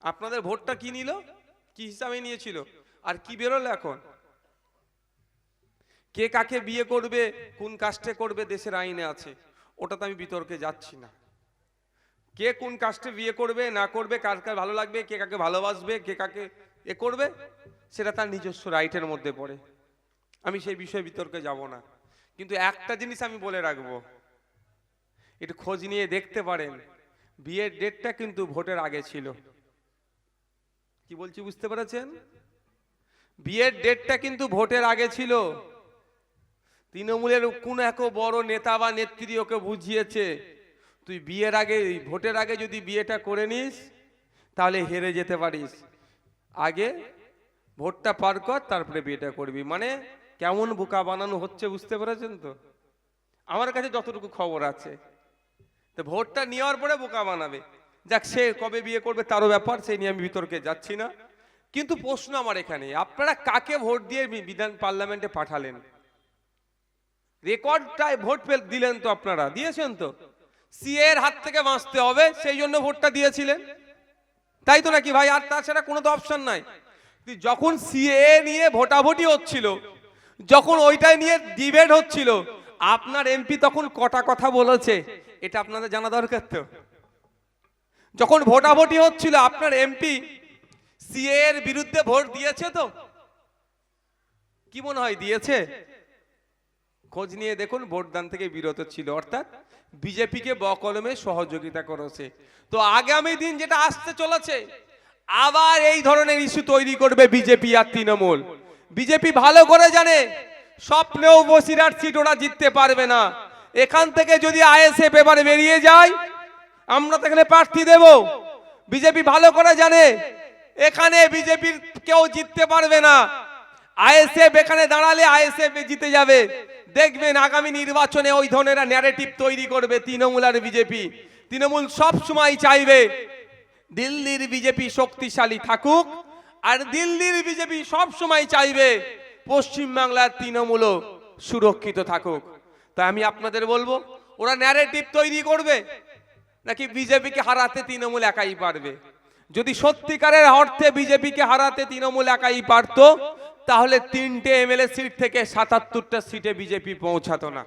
আপনাদের ভোটটা কি নিল? কি হিসাবে নিয়েছিল? আর কি বেরোলো এখন? কে কাকে বিয়ে করবে, কোন কাস্টে করবে, দেশের আইনে আছে। ওটা তো আমি বিতর্কে যাচ্ছি না। কে কোন কাস্টে বিয়ে করবে, না করবে, কার কার ভালো লাগবে, কে কাকে ভালোবাসবে, কে কাকে এ করবে, সেটা তার নিজস্ব রাইটের মধ্যে পড়ে। আমি সেই বিষয়ে বিতর্কে যাব না। কিন্তু একটা জিনিস আমি বলে রাখব। একটু খোঁজ নিয়ে দেখতে পারেন, বিয়ের ডেটটা কিন্তু ভোটের আগে ছিল। কি বলছি বুঝতে পেরেছেন? বিয়ের ডেটটা কিন্তু ভোটের আগে ছিল। তৃণমূলের কোন এক বড় নেতা বা নেত্রী ওকে বুঝিয়েছে, তুই বিয়ের আগে, ভোটের আগে যদি বিয়েটা করে নিস, তাহলে হেরে যেতে পারিস। আগে ভোটটা পার কর, তারপরে বিয়েটা করবি। মানে কেমন বোকা বানানো হচ্ছে বুঝতে পেরেছেন তো? আমার কাছে যতটুকু খবর আছে। তো ভোটটা নেওয়ার পরে বোকা বানাবে। যাক, সে কবে বিয়ে করবে তারও ব্যাপার, সেই নিয়ে আমি বিতর্কে যাচ্ছি না। কিন্তু প্রশ্ন আমার এখানে, আপনারা কাকে ভোট দিয়ে বিধান পার্লামেন্টে পাঠালেন? রেকর্ডটায় ভোট দিলেন তো আপনারা, দিয়েছেন তো। সিএ এর হাত থেকে বাঁচতে হবে, সেই জন্য ভোটটা দিয়েছিলেন। তাই তো নাকি ভাই, আর তাছাড়া কোনো তো অপশন নাই। যখন সিএ নিয়ে ভোটাভুটি হচ্ছিল, যখন ওইটাই নিয়ে ডিবেট হচ্ছিল, আপনার এমপি তখন কটা কথা বলেছে, এটা আপনাদের জানা দরকার তো। যখন ভোটাভুটি হচ্ছিল, আপনার এমপি সিএ এর বিরুদ্ধে ভোট দিয়েছে তো? কি মনে হয়, দিয়েছে? খোঁজ নিয়ে দেখুন, ভোটদান থেকে বিরত ছিল, অর্থাৎ বিজেপিকে বকলমে সহযোগিতা করেছে। তো আগামী দিন যেটা আসতে চলেছে, আবার এই ধরনের ইস্যু তৈরি করবে বিজেপি আর তৃণমূল। বিজেপি ভালো করে জানে, স্বপ্নেও বসিরার সিট ওরা জিততে পারবে না। এখান থেকে যদি আইএসএফ এবারে বেরিয়ে যায় আমরা তো এখানে প্রার্থী দেব। বিজেপি ভালো করে জানে। এখানে বিজেপির কেউ জিততে পারবে না। আইএসএফ এখানে দাঁড়ালে আইএসএফ জিতে যাবে। দেখবেন আগামী নির্বাচনে ওই ধরনের ন্যারেটিভ তৈরি করবে তৃণমূল আর বিজেপি। তৃণমূল সব সময় চাইবে, দিল্লির বিজেপি শক্তিশালী থাকুক, আর দিল্লির বিজেপি সব সময় চাইবে পশ্চিমবাংলার তৃণমূলও সুরক্ষিত থাকুক। তাই আমি আপনাদের বলব, ওরা ন্যারেটিভ তৈরি করবে নাকি বিজেপিকে হারাতে তৃণমূল একাই পারবে? যদি সত্যিকারের অর্থে বিজেপিকে হারাতে তৃণমূল একাই পারতো, তাহলে তিনটে এমএলএ সিট থেকে সাতাত্তরটা সিটে বিজেপি পৌঁছাতো না।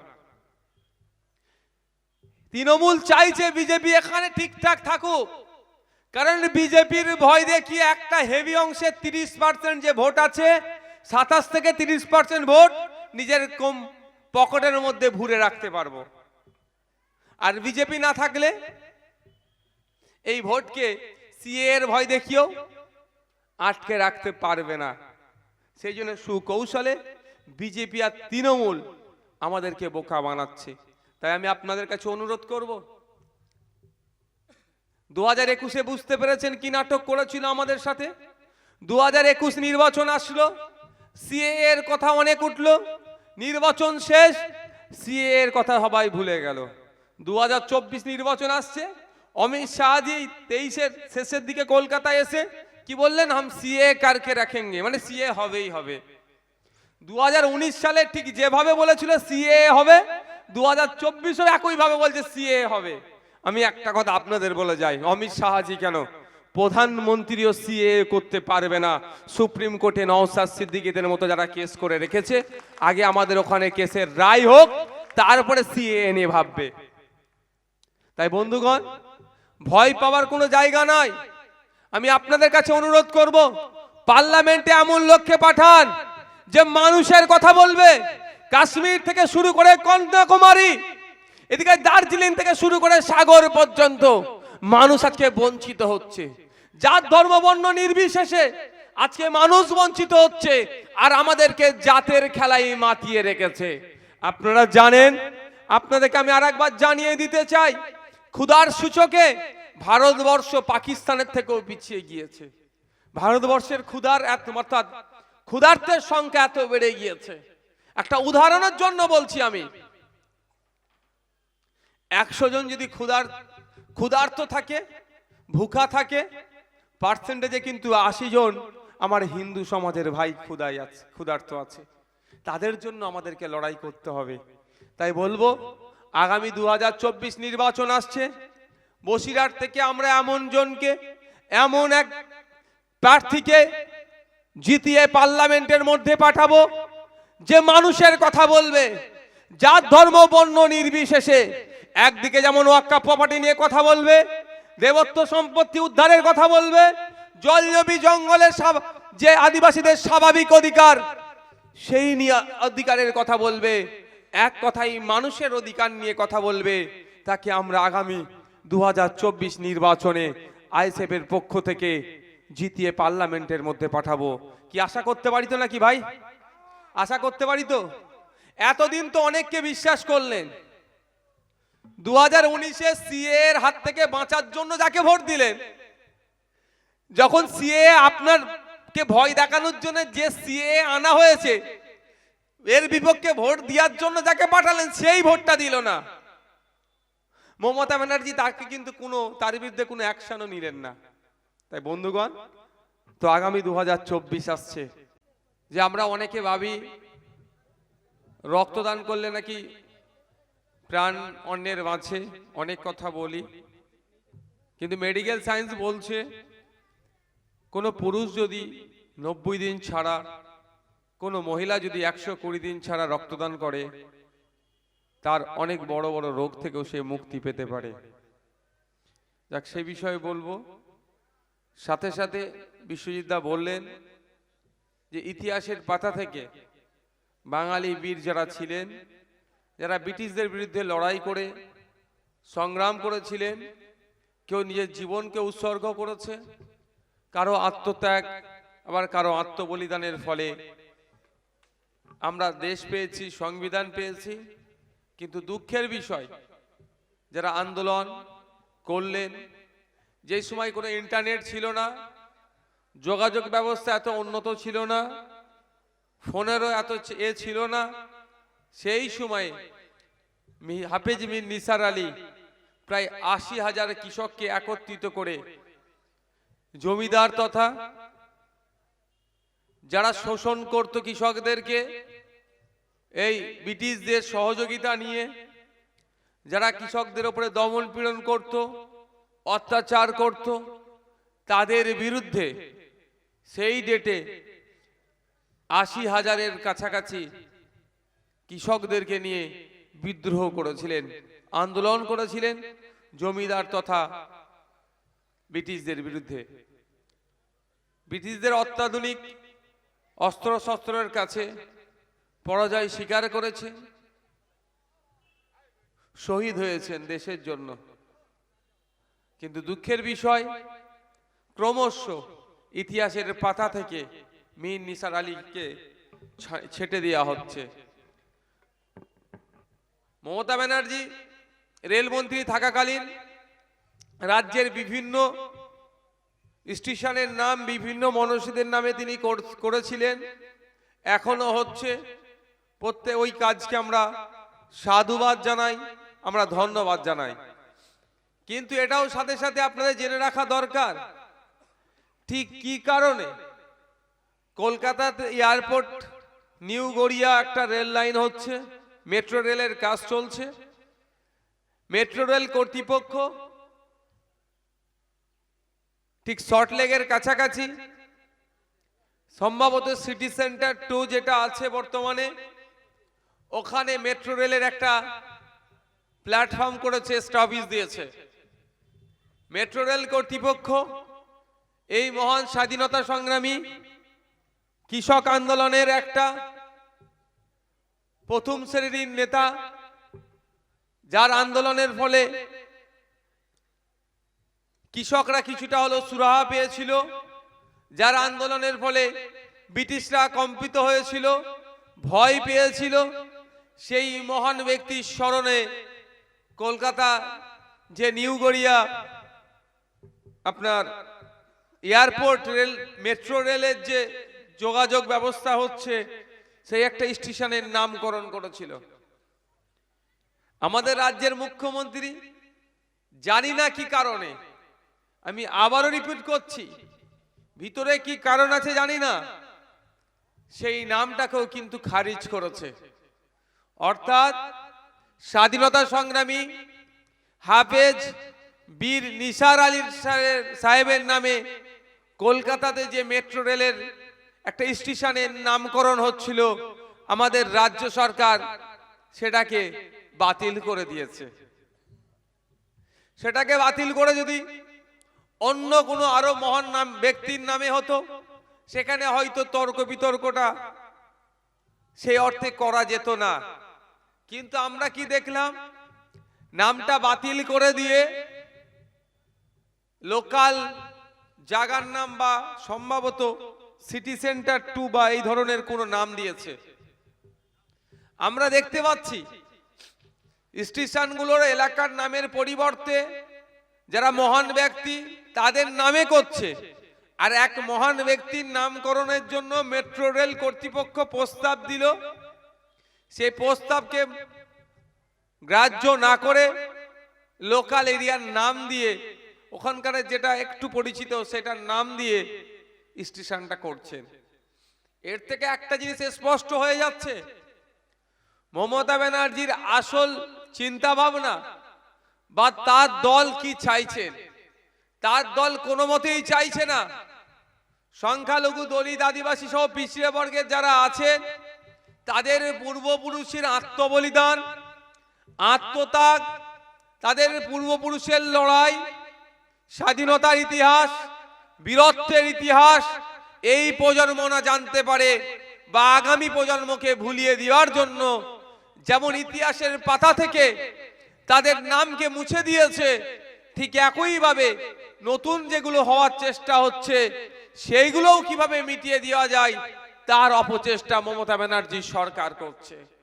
তৃণমূল চাইছে বিজেপি এখানে ঠিকঠাক থাকুক। কারণ বিজেপির ভয় দেখিয়ে একটা হেভি অংশের তিরিশ পার্সেন্ট যে ভোট আছে, সাতাশ থেকে তিরিশ পার্সেন্ট ভোট নিজের কম পকেটের মধ্যে ভুরে রাখতে পারব। আর বিজেপি না থাকলে এই ভোটকে সিএ এর ভয় দেখিয়েও আটকে রাখতে পারবে না। সেই জন্য সুকৌশলে বিজেপি আর তৃণমূল আমাদেরকে বোকা বানাচ্ছে। তাই আমি আপনাদের কাছে অনুরোধ করব দু হাজার একুশে বুঝতে পেরেছেন কি নাটক করেছিল আমাদের সাথে? দু হাজার একুশ নির্বাচন আসলো, সিএ এর কথা অনেক উঠল নির্বাচন শেষ, সিএ এর কথা সবাই ভুলে গেল। দু হাজার চব্বিশ নির্বাচন আসছে অমিত শাহজি তেইশের শেষের দিকে কলকাতায় এসে কি বললেন? হাম সিএ কারকে রাখেঙ্গে মানে সিএ হবেই হবে। দু হাজার উনিশ সালে ঠিক যেভাবে বলেছিল সিএ হবে দু হাজার চব্বিশও একইভাবে বলছে সিএ হবে। আমি একটা কথা আপনাদের বলে যাই, অমিত শাহজি কেন? প্রধানমন্ত্রীও সিএ করতে পারবে না। সুপ্রিম কোর্টে নওসাদ সিদ্দিকিদের মতো যারা কেস করে রেখেছে, আগে আমাদের ওখানে কেসের রায় হোক, তারপরে সিএ নিয়ে ভাববে। তাই বন্ধুগণ ভয় পাওয়ার কোনো জায়গা নাই। আমি আপনাদের কাছে অনুরোধ করব, পার্লামেন্টে এমন লক্ষ্যে পাঠান যে মানুষের কথা বলবে। কাশ্মীর থেকে শুরু করে কন্যাকুমারী, এদিকে দার্জিলিং থেকে শুরু করে সাগর পর্যন্ত মানুষ আজকে বঞ্চিত হচ্ছে। যার ধর্ম, বর্ণ নির্বিশেষে আজকে মানুষ বঞ্চিত হচ্ছে আর আমাদেরকে জাতের খেলায় মাতিয়ে রেখেছে। আপনারা জানেন, আপনাদেরকে আমি আর একবার জানিয়ে দিতে চাই ক্ষুধার সূচকে ভারতবর্ষ পাকিস্তানের থেকেও পিছিয়ে গিয়েছে। ভারতবর্ষের ক্ষুধার এত, অর্থাৎ ক্ষুধার্তের সংখ্যা এত বেড়ে গিয়েছে। একটা উদাহরণের জন্য বলছি আমি। একশো জন যদি ক্ষুধার, ক্ষুধার্ত থাকে, ভুখা থাকে, পার্সেন্টেজে কিন্তু আশি জন আমার হিন্দু সমাজের ভাই ক্ষুধাই আছে, ক্ষুধার্ত আছে। তাদের জন্য আমাদেরকে লড়াই করতে হবে। তাই বলব আগামী দু হাজার চব্বিশ নির্বাচন আসছে। বসিরহাট থেকে আমরা এমন জনকে, এমন এক প্রার্থীকে জিতিয়ে পার্লামেন্টের মধ্যে পাঠাবো যে মানুষের কথা বলবে, যার ধর্ম, বর্ণ নির্বিশেষে। একদিকে যেমন ওয়াক্কা প্রপার্টি নিয়ে কথা বলবে, দেবত্ব সম্পত্তি উদ্ধারের কথা বলবে জলজবি জঙ্গলের যে আদিবাসীদের স্বাভাবিক অধিকার, সেই নিয়ে অধিকারের কথা বলবে। এক কথাই মানুষের অধিকার নিয়ে কথা বলবে, তাকে আমরা আগামী দু হাজার চব্বিশ নির্বাচনে আইএসএফ এর পক্ষ থেকে জিতিয়ে পার্লামেন্টের মধ্যে পাঠাবো। কি আশা করতে পারি তো নাকি ভাই? আশা করতে পারি তো? এতদিন তো অনেককে বিশ্বাস করলেন। দু হাজার উনিশে এর হাত থেকে বাঁচার জন্য যাকে ভোট দিলেন, যখন সিএ আপনার কে ভয় দেখানোর জন্য যে সিএ আনা হয়েছে এর বিপক্ষে ভোট দেওয়ার জন্য যাকে পাঠালেন, সেই ভোটটা দিল না। মমতা ব্যানার্জি তাকে কিন্তু কোনো, তার বিরুদ্ধে কোনো অ্যাকশনও নিলেন না। তাই বন্ধুগণ, তো আগামী দু আসছে। যে আমরা অনেকে ভাবি, রক্তদান করলে নাকি প্রাণ অন্যের বাঁচে অনেক কথা বলি। কিন্তু মেডিকেল সায়েন্স বলছে, কোনো পুরুষ যদি নব্বই দিন ছাড়া কোনো মহিলা যদি একশো কুড়ি দিন ছাড়া রক্তদান করে, তার অনেক বড় বড় রোগ থেকেও সে মুক্তি পেতে পারে। যাক, সে বিষয়ে বলব। সাথে সাথে বিশ্বজিৎদা বললেন যে, ইতিহাসের পাতা থেকে বাঙালি বীর যারা ছিলেন, যারা ব্রিটিশদের বিরুদ্ধে লড়াই করে সংগ্রাম করেছিলেন, কেউ নিজের জীবনকে উৎসর্গ করেছে, কারও আত্মত্যাগ, আবার কারও আত্মবলিদানের ফলে আমরা দেশ পেয়েছি, সংবিধান পেয়েছি, কিন্তু দুঃখের বিষয়, যারা আন্দোলন করলেন, যে সময় কোনো ইন্টারনেট ছিল না, যোগাযোগ ব্যবস্থা এত উন্নত ছিল না, ফোনেরও এত এ ছিল না, সেই সময়ে হাফেজ মির নিসার আলী প্রায় আশি হাজার কৃষককে একত্রিত করে জমিদার তথা যারা শোষণ করত কৃষকদেরকে এই ব্রিটিশদের সহযোগিতা নিয়ে যারা কৃষকদের ওপরে দমন পীড়ন করত, অত্যাচার করত, তাদের বিরুদ্ধে সেই ডেটে আশি হাজারের কাছাকাছি কৃষকদেরকে নিয়ে বিদ্রোহ করেছিলেন, আন্দোলন করেছিলেন জমিদার তথা ব্রিটিশদের বিরুদ্ধে। ব্রিটিশদের অত্যাধুনিক অস্ত্র শস্ত্রের কাছে পরাজয় স্বীকার করেছে। শহীদ হয়েছেন দেশের জন্য। কিন্তু দুঃখের বিষয়, ক্রমশ ইতিহাসের পাতা থেকে মীর নিসার আলীকে ছেটে দেওয়া হচ্ছে। মমতা ব্যানার্জি, রেলমন্ত্রী থাকাকালীন রাজ্যের বিভিন্ন স্টেশনের নাম, বিভিন্ন মনীষীদের নামে তিনি কর- করেছিলেন। এখনও হচ্ছে প্রত্যেক ওই কাজকে আমরা সাধুবাদ জানাই, আমরা ধন্যবাদ জানাই। কিন্তু এটাও সাথে সাথে আপনাদের জেনে রাখা দরকার। ঠিক কি কারণে? কলকাতাতে এয়ারপোর্ট, নিউ গড়িয়া একটা রেল লাইন হচ্ছে, মেট্রো রেলের কাজ চলছে। মেট্রো রেল কর্তৃপক্ষ ঠিক শর্টলেগের কাছাকাছি, সম্ভবত সিটি সেন্টার টু যেটা আছে বর্তমানে ওখানে মেট্রো রেলের একটা প্ল্যাটফর্ম করেছে, স্টপেজ দিয়েছে। মেট্রো রেল কর্তৃপক্ষ, এই মহান স্বাধীনতা সংগ্রামী কৃষক আন্দোলনের একটা প্রথম শ্রেণির নেতা, যার আন্দোলনের ফলে কৃষকরা কিছুটা হলো সুরাহা পেয়েছিল, যার আন্দোলনের ফলে ব্রিটিশরা কম্পিত হয়েছিল, ভয় পেয়েছিল সেই মহান ব্যক্তির স্মরণে কলকাতা যে নিউ গড়িয়া আপনার এয়ারপোর্ট রেল, মেট্রো রেলের যে যোগাযোগ ব্যবস্থা হচ্ছে, সেই একটা স্টেশনের নামকরণ করেছিল। আমাদের রাজ্যের মুখ্যমন্ত্রী জানি না কি কারণে, আমি আবারও রিপিট করছি, ভিতরে কি কারণ আছে জানি না, সেই নামটাকেও কিন্তু খারিজ করেছে। অর্থাৎ স্বাধীনতা সংগ্রামী হাফেজ বীর নিসার আলীর সাহেবের নামে কলকাতাতে যে মেট্রো রেলের একটা স্টেশনের নামকরণ হচ্ছিল, আমাদের রাজ্য সরকার সেটাকে বাতিল করে দিয়েছে। সেটাকে বাতিল করে যদি অন্য কোনো আরও মহান নাম ব্যক্তির নামে হতো, সেখানে হয়তো তর্ক বিতর্কটা সেই অর্থে করা যেত না। কিন্তু আমরা কি দেখলাম? নামটা বাতিল করে দিয়ে লোকাল জাগার নাম বা সম্ভবত সিটি সেন্টার টু বা এই ধরনের কোনো নাম দিয়েছে। আমরা দেখতে পাচ্ছি, স্টেশনগুলোর এলাকার নামের পরিবর্তে যারা মহান ব্যক্তি তাদের নামে করছে। আর এক মহান ব্যক্তির নামকরণের জন্য মেট্রো রেল কর্তৃপক্ষ প্রস্তাব দিল সেই প্রস্তাবকে গ্রাহ্য না করে লোকাল এরিয়ার নাম দিয়ে, ওখানকার যেটা একটু পরিচিত সেটার নাম দিয়ে স্টেশনটা করছেন। এর থেকে একটা জিনিস স্পষ্ট হয়ে যাচ্ছে। মমতা ব্যানার্জির আসল চিন্তা ভাবনা বা তার দল কি চাইছেন তার দল কোনো মতেই চাইছে না। সংখ্যালঘু দলিত আদিবাসী সহ পিছিয়ে বর্গের যারা আছেন তাদের পূর্বপুরুষের আত্মবলিদান, আত্মত্যাগ, তাদের পূর্বপুরুষের লড়াই, স্বাধীনতার ইতিহাস, বীরত্বের ইতিহাস, এই প্রজন্ম না জানতে পারে বা আগামী প্রজন্মকে ভুলিয়ে দেওয়ার জন্য যেমন ইতিহাসের পাতা থেকে তাদের নামকে মুছে দিয়েছে, ঠিক একইভাবে নতুন যেগুলো হওয়ার চেষ্টা হচ্ছে, সেইগুলোও কীভাবে মিটিয়ে দেওয়া যায় তার অপচেষ্টা মমতা ব্যানার্জি সরকার করছে।